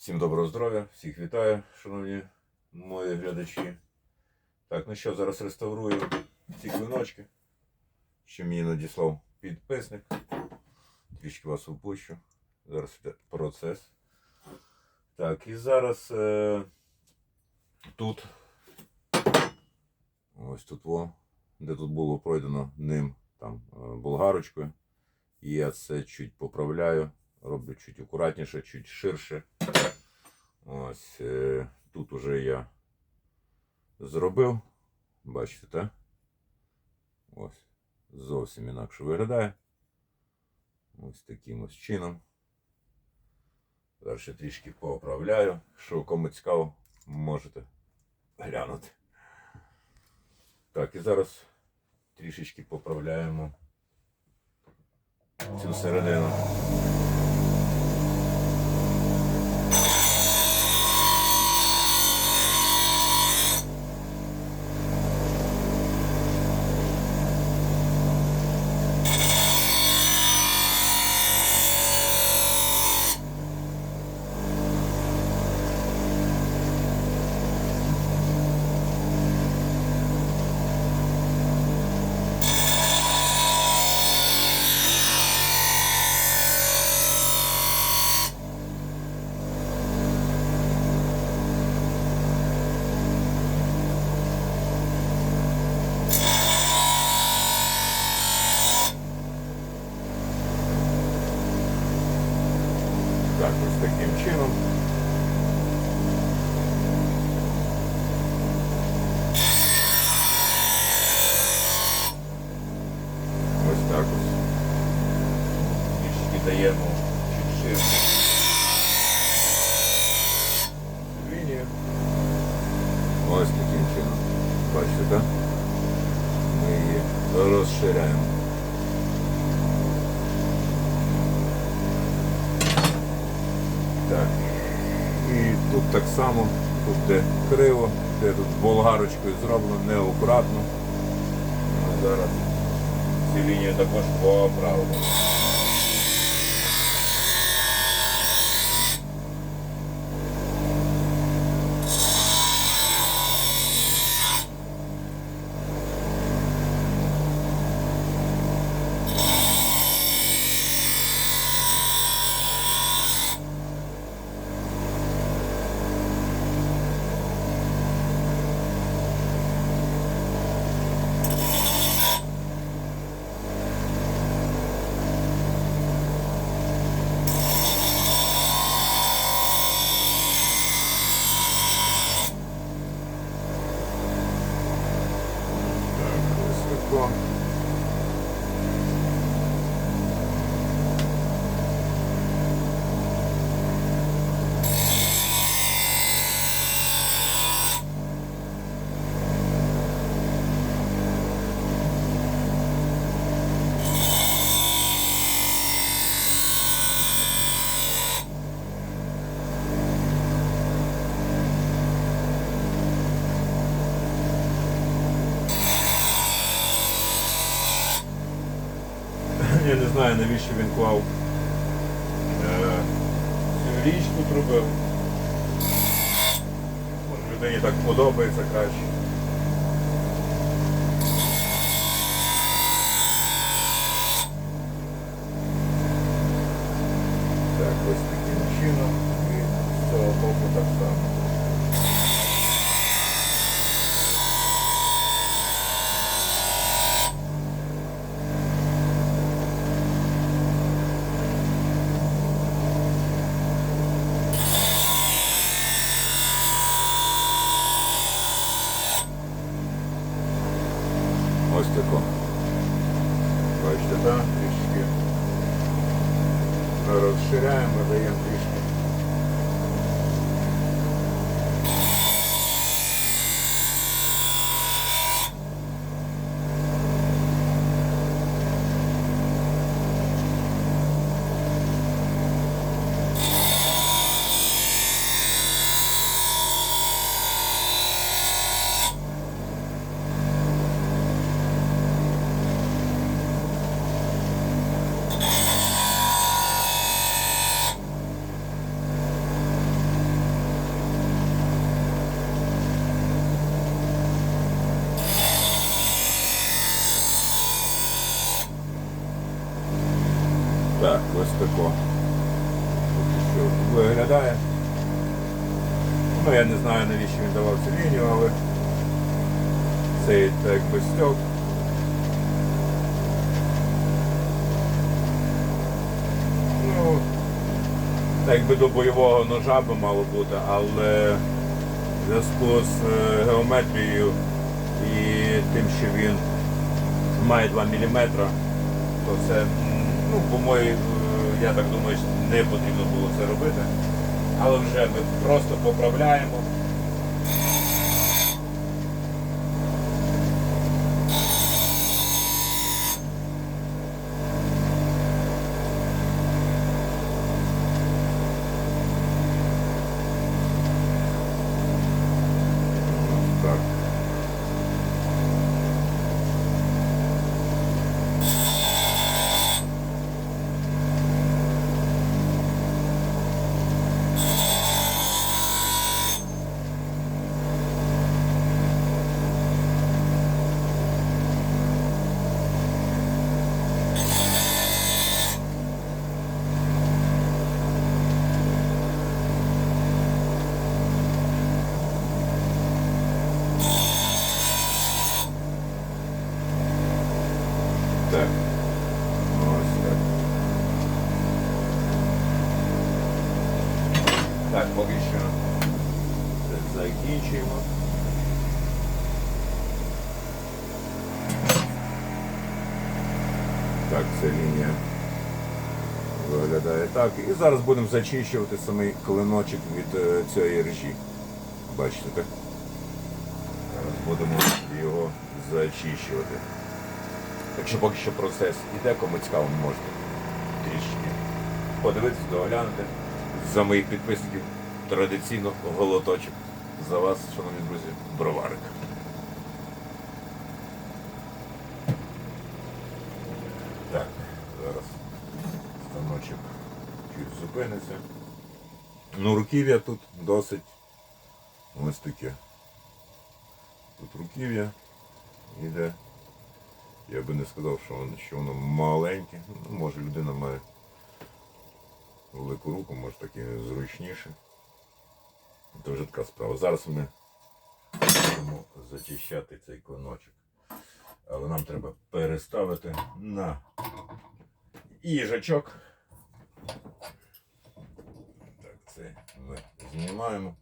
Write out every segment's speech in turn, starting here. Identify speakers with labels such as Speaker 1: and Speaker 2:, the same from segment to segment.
Speaker 1: Всім доброго здоров'я, всіх вітаю, шановні мої глядачі. Так, ну що, зараз реставрую ці клиночки, що мені надіслав підписник. Трішки вас опущу. Зараз йде процес. Так, і зараз е, тут, ось тут, во, де тут було пройдено ним там е, болгарочкою. І я це чуть поправляю, роблю чуть акуратніше, чуть ширше. Ось е, тут уже я зробив. Бачите, так? Ось. Зовсім інакше виглядає. Ось таким ось чином. Зараз ще трішки поправляю. Що кому цікаво, можете глянути. Так, і зараз трішечки поправляємо цю середину. Так, ось таким чином. Ось так ось. Трішки даємо чуть ширше. Лінію. Ось таким чином. Бачите, так? Ми її розширяємо. Так. І тут так само, тут де криво, де тут болгарочкою зроблено неаккуратно. Зараз цю лінію також поправимо. Так, високо. Я не знаю, навіщо він клав е, цю річку зробив. Може, людині так подобається краще. Так, ось таким чином Ось тако. Що виглядає. Ну, я не знаю, навіщо він давав цю лінію, але цей так якби стьок. Ну, так якби до бойового ножа би мало бути, але в зв'язку з е, геометрією і тим, що він має 2 мм, то це, ну, по-моєму, е, я так думаю, не потрібно було це робити. Але вже ми просто поправляємо. Так. Так. Ось так. Так, поки що закінчуємо. Так, ця лінія виглядає так. І зараз будемо зачищувати самий клиночок від е, цієї режі. Бачите, так? Зараз будемо його зачищувати. Так що поки що процес іде, кому цікаво, можете трішки подивитися, доглянути. За моїх підписників традиційно голоточок. За вас, шановні друзі, броварик. Так, зараз станочок чуть зупиниться. Ну, руків'я тут досить ось таке. Тут руків'я іде. Я би не сказав, що воно, що воно маленьке. Ну, може людина має велику руку, може так і зручніше. Вже така справа. Зараз ми будемо зачищати цей клиночок. Але нам треба переставити на їжачок. Так, це ми знімаємо.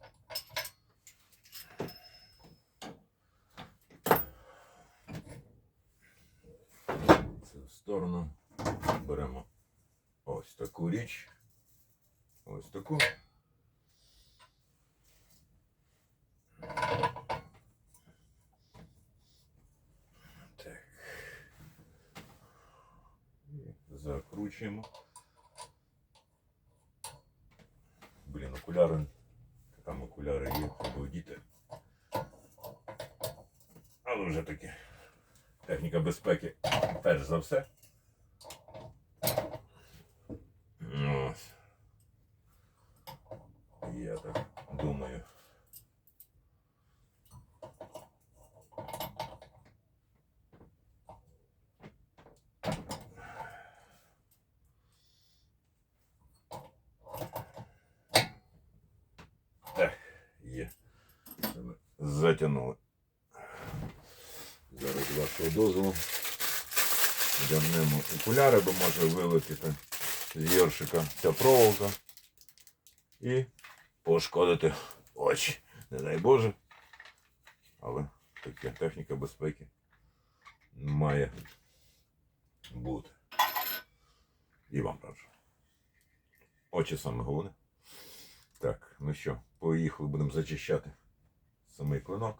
Speaker 1: Це в сторону. Беремо ось таку річ. Ось таку. Закручуємо. Блін, окуляри. Там окуляри є, треба діти. Але вже таки. Техніка безпеки перш за все. Ось. Я так думаю. Так, є. Це ми Затягнули. Зараз з вашого дозволу. Вдягнемо окуляри, бо може вилетіти з йоршика ця проволока і пошкодити очі. Не дай Боже. Але така техніка безпеки має бути. І вам раджу. Очі саме головне. Так, ну що, поїхали, будемо зачищати самий клинок.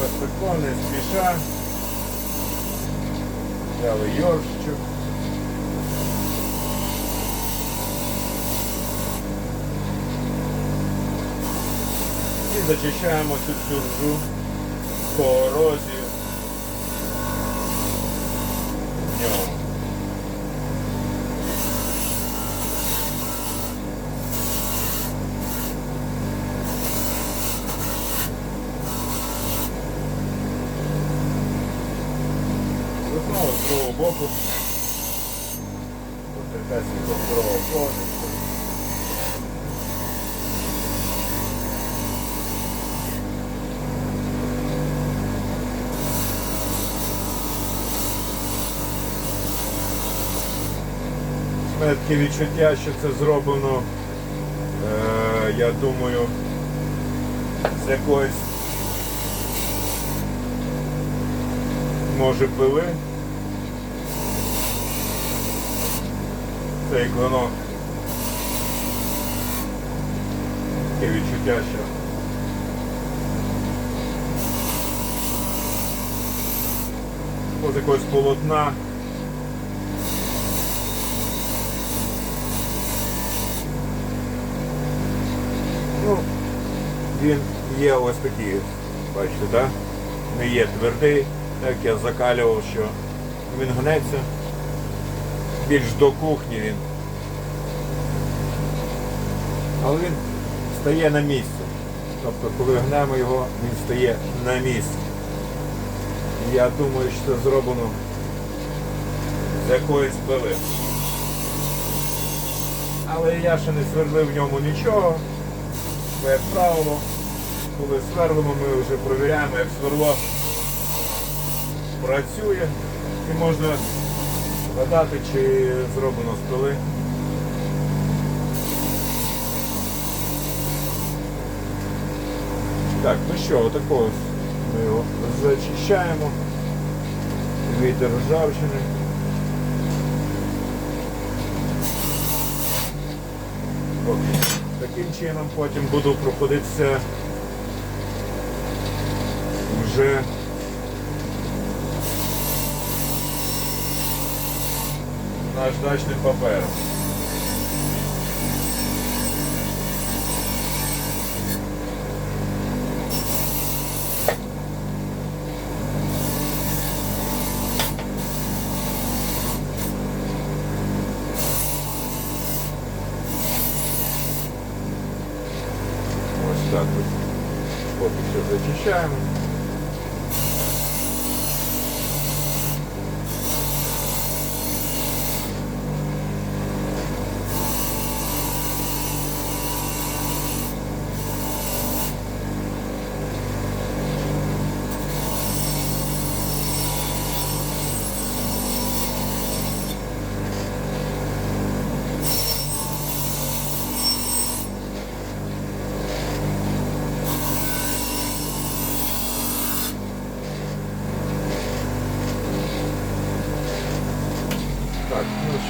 Speaker 1: Ось прикольно, не спіша. Взяли йоршичок. І зачищаємо цю всю корозію. в ньому. І Боку. Потерпесенько здорово кожечко. У мене відчуття, що це зроблено, е, я думаю, з якоїсь може пили. Цей клинок. Таке відчуття, що з якогось полотна. Ну, він є ось такий, бачите, так? Не є твердий, так я закалював, що він гнеться. Більш до кухні він. Але він стає на місце. Тобто, коли гнемо його, він стає на місце. І я думаю, що це зроблено з якоїсь пили. Але я ще не сверлив в ньому нічого. Бо, як правило, коли сверлимо, ми вже перевіряємо, як сверло працює і можна згадати, чи зроблено пили. Так, ну що, отако ми його зачищаємо від ржавчини. Що. Таким чином потім буду проходитися вже наждачним папером. Ось так ось. Поки що зачищаємо.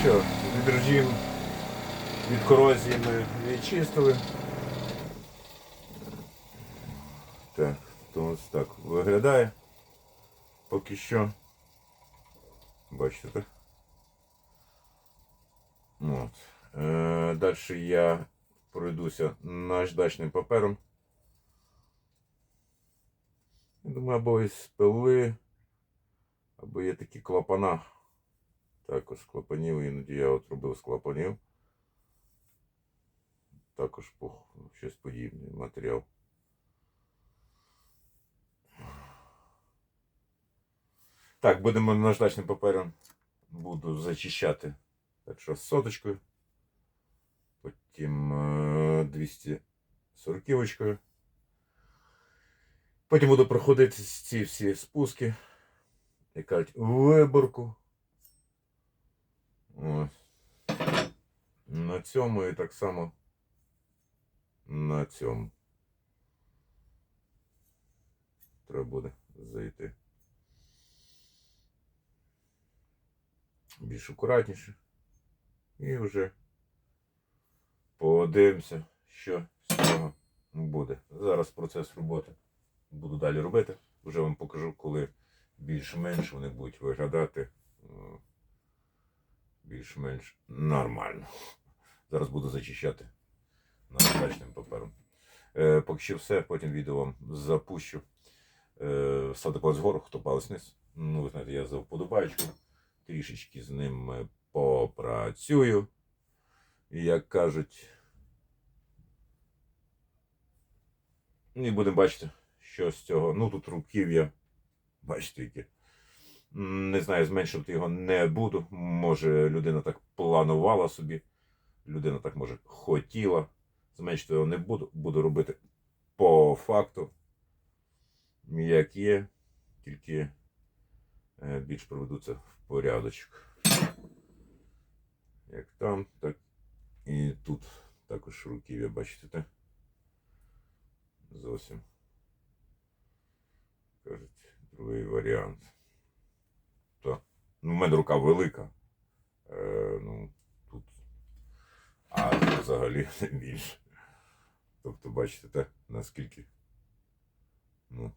Speaker 1: Ну що, відрежим від корозії ми відчистили. Так, то ось так виглядає. Поки що. Бачите, так? От. Е, далі я пройдуся наждачним папером. Думаю, або із пили, або є такі клапана. Також клапанів, іноді я от робив з клапанів. Також щось подібне матеріал. Так, будемо наждачним папером. Буду зачищати. Так що соточкою. Потім е, 240 очкою. Потім буду проходити ці всі спуски. Як кажуть, виборку. Ось. На цьому і так само на цьому. Треба буде зайти. Більш акуратніше. І вже подивимося, що з цього буде. Зараз процес роботи буду далі робити. Вже вам покажу, коли більш-менш вони будуть виглядати. Більш-менш нормально. Зараз буду зачищати наждачним папером. Е, поки що все, потім відео вам запущу. Е, ставте вгору, хто палець вниз. Ну, ви знаєте, я за вподобайку. Трішечки з ним попрацюю. Як кажуть. І будемо бачити, що з цього. Ну, тут руків'я. Бачите, яке. Не знаю, зменшувати його не буду. Може, людина так планувала собі. Людина так може хотіла. Зменшити його не буду. Буду робити по факту, як є, тільки е, більш проведу це в порядочок. Як там, так і тут також руків'я, бачите, те? Зовсім. Кажуть, другий варіант. Ну, в мене рука велика. Е, ну, тут. А взагалі не більше. Тобто, бачите, те, наскільки. Ну.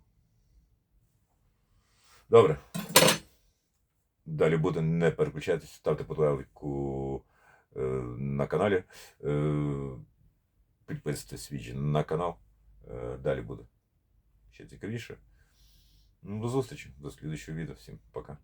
Speaker 1: Добре. Далі буде не переключайтесь, ставте подобайку е, на каналі. Е, підписуйтесь свій на канал. Е, далі буде ще цікавіше. Ну, до зустрічі, до слідчого відео. Всім пока.